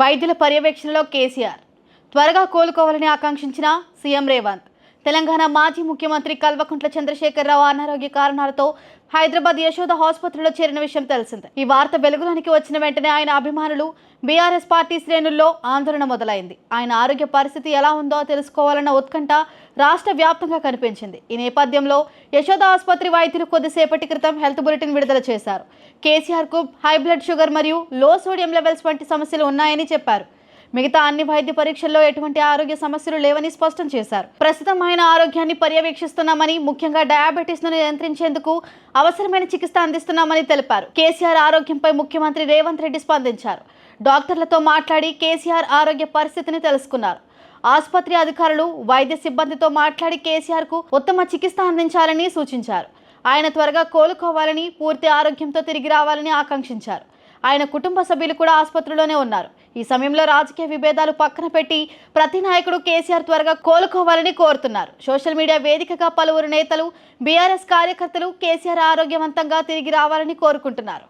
వైద్యుల పర్యవేక్షణలో కేసీఆర్. త్వరగా కోలుకోవాలని ఆకాంక్షించిన సీఎం రేవంత్. తెలంగాణ మాజీ ముఖ్యమంత్రి కల్వకుంట్ల చంద్రశేఖరరావు అనారోగ్య కారణాలతో హైదరాబాద్ యశోద ఆసుపత్రిలో చేరిన విషయం తెలిసిందే. ఈ వార్త వెలుగులోనికి వచ్చిన వెంటనే ఆయన అభిమానులు బీఆర్ఎస్ పార్టీ శ్రేణుల్లో ఆందోళన మొదలైంది. ఆయన ఆరోగ్య పరిస్థితి ఎలా ఉందో తెలుసుకోవాలన్న ఉత్కంఠ రాష్ట్ర వ్యాప్తంగా కనిపించింది. ఈ నేపథ్యంలో యశోద ఆసుపత్రి వైద్యులు కొద్దిసేపటి క్రితం హెల్త్ బులెటిన్ విడుదల చేశారు. కేసీఆర్కు హై బ్లడ్ షుగర్ మరియు లో సోడియం లెవెల్స్ వంటి సమస్యలు ఉన్నాయని చెప్పారు. మిగతా అన్ని వైద్య పరీక్షల్లో ఎటువంటి ఆరోగ్య సమస్యలు లేవని స్పష్టం చేశారు. ప్రస్తుతం ఆయన ఆరోగ్యాన్ని పర్యవేక్షిస్తున్నామని ముఖ్యంగా డయాబెటీస్ను నియంత్రించేందుకు అవసరమైన చికిత్స అందిస్తున్నామని తెలిపారు. కేసీఆర్ ఆరోగ్యంపై ముఖ్యమంత్రి రేవంత్ రెడ్డి స్పందించారు. డాక్టర్లతో మాట్లాడి కేసీఆర్ ఆరోగ్య పరిస్థితిని తెలుసుకున్నారు. ఆసుపత్రి అధికారులు వైద్య సిబ్బందితో మాట్లాడి కేసీఆర్కు ఉత్తమ చికిత్స అందించాలని సూచించారు. ఆయన త్వరగా కోలుకోవాలని పూర్తి ఆరోగ్యంతో తిరిగి రావాలని ఆకాంక్షించారు. ఆయన కుటుంబ సభ్యులు కూడా ఆసుపత్రిలోనే ఉన్నారు. ఈ సమయంలో రాజకీయ విభేదాలు పక్కన పెట్టి ప్రతి నాయకుడు కేసీఆర్ త్వరగా కోలుకోవాలని కోరుతున్నారు. సోషల్ మీడియా వేదికగా పలువురు నేతలు బీఆర్ఎస్ కార్యకర్తలు కేసీఆర్ ఆరోగ్యవంతంగా తిరిగి రావాలని కోరుకుంటున్నారు.